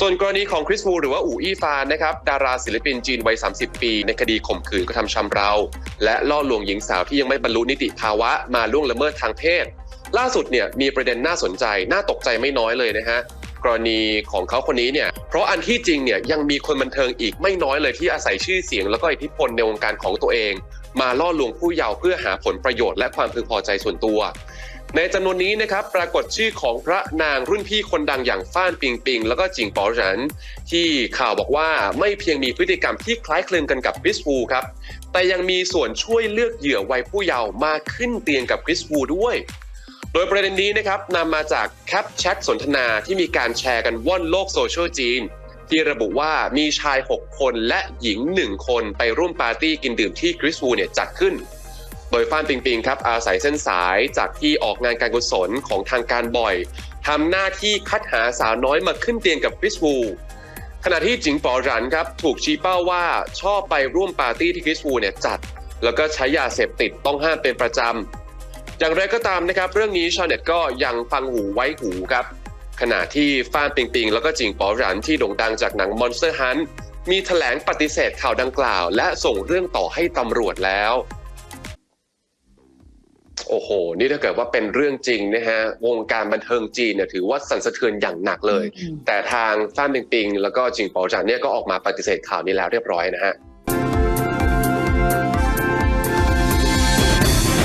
ส่วนกรณีของคริสวูหรือว่าอู่อี้ฟานนะครับดาราศิลปินจีนวัย 30 ปี ในคดีข่มขืนกระทำชำเรา และล่อลวงหญิงสาวที่ยังไม่บรรลุนิติภาวะมาล่วงละเมิดทางเพศ ล่าสุดเนี่ยมีประเด็นน่าสนใจ น่าตกใจไม่น้อยเลยนะฮะกรณีของเขาคนนี้เนี่ยเพราะอันที่จริงเนี่ยยังมีคนบันเทิงอีกไม่น้อยเลยที่อาศัยชื่อเสียง แล้วก็อิทธิพลในวงการของตัวเอง มาล่อลวงผู้เยาว์เพื่อหาผลประโยชน์และความพึงพอใจส่วนตัว ในจำนวนนี้นะครับปรากฏชื่อของพระนางรุ่นพี่คนดังอย่างฟ้านปิงปิง แล้วก็จิงปอเหรันที่ข่าวบอกว่าไม่เพียงมีพฤติกรรมที่คล้ายคลึงกันกับคริสวูครับ แต่ยังมีส่วนช่วยเลือกเหยื่อวัยผู้เยาว์มาขึ้นเตียงกับคริสวูด้วยโดยประเด็นนี้นะครับนำมาจากแคปแชทสนทนาที่มีการแชร์กันว่อนโลกโซเชียลจีน ที่ระบุว่ามีชาย 6 คนและหญิง 1 คนไปร่วมปาร์ตี้กินดื่มที่คริสวูเนี่ยจัดขึ้น โดยฟ้านปิงปิงครับอาศัยเส้นสายจากที่ออกงานการกุศลของทางการบ่อยทำหน้าที่คัดหาสาวน้อยมาขึ้นเตียงกับคริสวูขณะที่จิงปอรันครับถูกชี้เป้าว่าชอบไปร่วมปาร์ตี้ที่คริสวูเนี่ยจัด แล้วก็ใช้ยาเสพติดต้องห้ามเป็นประจำอย่างไรก็ตามนะครับ เรื่องนี้ชาวเน็ตก็ยังฟังหูไว้หูครับ ขณะที่ฟ้านปิงปิงแล้วก็จิงปอหรันที่โด่งดังจากหนัง Monster Hunt มีแถลงปฏิเสธข่าวดังกล่าว และส่งเรื่องต่อให้ตำรวจแล้ว โอ้โห นี่ถ้าเกิดว่าเป็นเรื่องจริงนะฮะ วงการบันเทิงจีนเนี่ยถือว่าสั่นสะเทือนอย่างหนักเลยอืมแต่ทางฟ้านปิงปิงแล้วก็จิงปอหรันเนี่ยก็ออกมาปฏิเสธข่าวนี้แล้วเรียบร้อยนะฮะ